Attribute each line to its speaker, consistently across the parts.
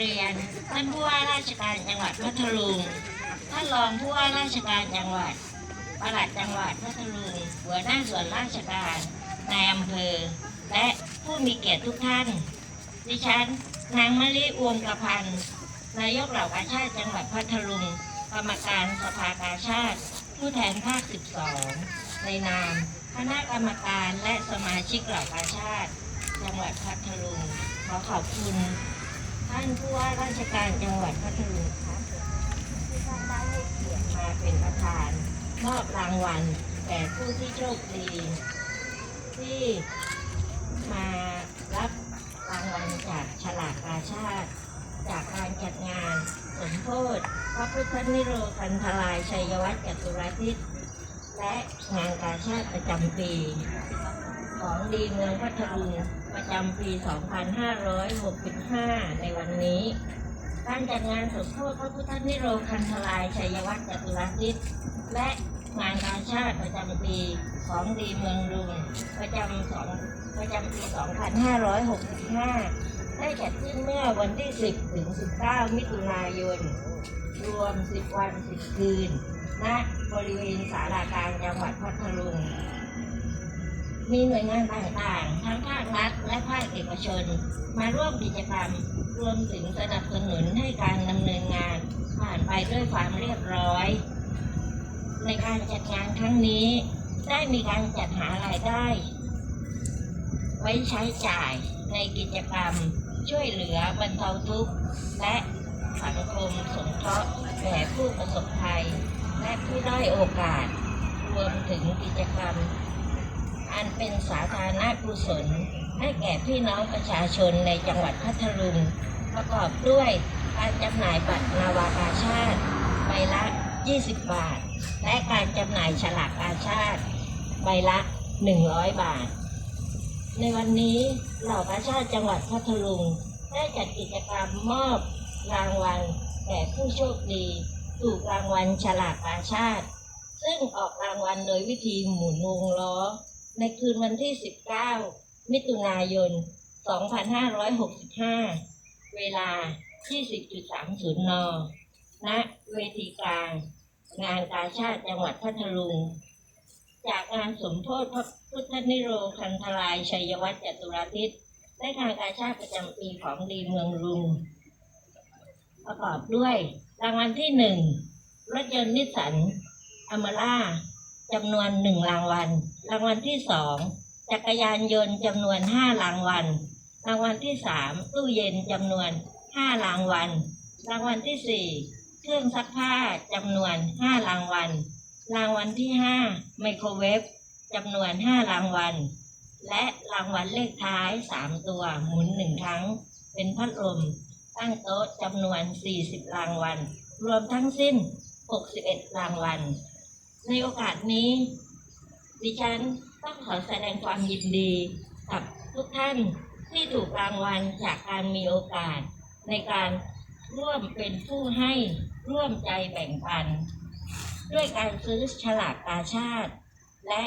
Speaker 1: เรียน ท่านผู้ว่าราชการจังหวัดพัทลุง ท่านรองผู้ว่าราชการจังหวัดปลัดจังหวัดพัทลุง หัวหน้าส่วนราชการนายอำเภอ และผู้มีเกียรติทุกท่าน ดิฉัน นางมะลิอวงกระพันธ์นายกเหล่ากาชาติจังหวัดพัทลุง กรรมการสภากาชาติ ผู้แทนภาค 12 ในนามคณะกรรมการและสมาชิกเหล่ากาชาติ จังหวัดพัทลุง ขอขอบคุณ ท่านผู้ว่าราชการจังหวัดพัทลุงครับที่ท่านได้ให้เกียรติมาเป็นประธาน มอบรางวัลแก่ผู้ที่โชคดี ที่มารับรางวัลจากฉลากกาชาติ จากการจัดงานสมโพธิพระพุทธนิโรคันธลายชัยวัฒน์จตุรทิศและงานกาชาติประจำปี ของดีเมืองพัทลุงประจำปี 2565 ในวันนี้การจัดงานสมโภชพระพุทธนิโรคันธลายชัยวัฒน์จตุรทิศและงานกาชาติประจำปีของดีเมืองรุงประจำสองประจำปี 2565 ได้จัดขึ้นเมื่อวันที่ 10 ถึง 19 มิถุนายน รวม 10 วัน 10 คืนณบริเวณศาลากลางจังหวัดพัทลุง มีหน่วยงานต่างๆ ทั้งภาครัฐและภาคเอกชน มาร่วมกิจกรรม รวมถึงสนับสนุนให้การดำเนินงาน ผ่านไปด้วยความเรียบร้อย ในการจัดงานครั้งนี้ ได้มีการจัดหารายได้ ไว้ใช้จ่ายในกิจกรรม ช่วยเหลือบรรเทาทุกข์และสังคมสงเคราะห์แก่ผู้ประสบภัย และผู้ด้อยโอกาส รวมถึงกิจกรรม อันเป็นสาธารณกุศลให้แก่พี่น้องประชาชนในจังหวัดพัทลุง ประกอบด้วยการจำหน่ายบัตรนาวากาชาติใบละ 20 บาท และการจำหน่ายฉลากกาชาติใบละ 100 บาท ในวันนี้เหล่ากาชาติจังหวัดพัทลุง ได้จัดกิจกรรมมอบรางวัลแก่ผู้โชคดีถูกรางวัลฉลากกาชาติ ซึ่งออกรางวัลโดยวิธีหมุนวงล้อ ในคืนวันที่ 19 มิถุนายน 2565 เวลา 20.30 น ณ เวทีกลาง งานกาชาติจังหวัดพัทลุง จากงานสมโพธิพระพุทธนิโรคันธลายชัยวัฒน์จตุรทิศและงานกาชาติประจำปีของดีเมืองลุง ประกอบด้วยรางวัลที่หนึ่งรถยนต์นิสสันอเมร่า จำนวนหนึ่งรางวัล รางวัลที่สองจักรยานยนต์จำนวนห้ารางวัล รางวัลที่สามตู้เย็นจำนวนห้ารางวัล รางวัลที่สี่เครื่องซักผ้าจำนวนห้ารางวัล รางวัลที่ห้าไมโครเวฟจำนวนห้ารางวัล และรางวัลเลขท้ายสามตัวหมุนหนึ่งครั้ง เป็นพัดลมตั้งโต๊ะจำนวน 40 รางวัล รวมทั้งสิ้น 61 รางวัล ในโอกาสนี้ ดิฉันต้องขอแสดงความยินดีกับทุกท่านที่ถูกรางวัลจากการมีโอกาส ในการร่วมเป็นผู้ให้ร่วมใจแบ่งปัน ด้วยการซื้อฉลากกาชาติ และ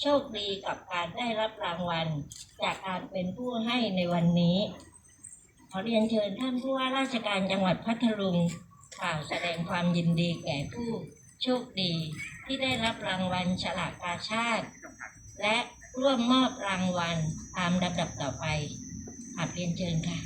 Speaker 1: โชคดีกับการได้รับรางวัล จากการเป็นผู้ให้ในวันนี้ ขอเรียนเชิญท่านผู้ว่าราชการจังหวัดพัทลุงกล่าวแสดงความยินดีแก่ผู้โชคดี ที่ได้รับรางวัลฉลากกาชาติ และร่วมมอบรางวัลตามลำดับต่อไปขอเรียนเชิญค่ะ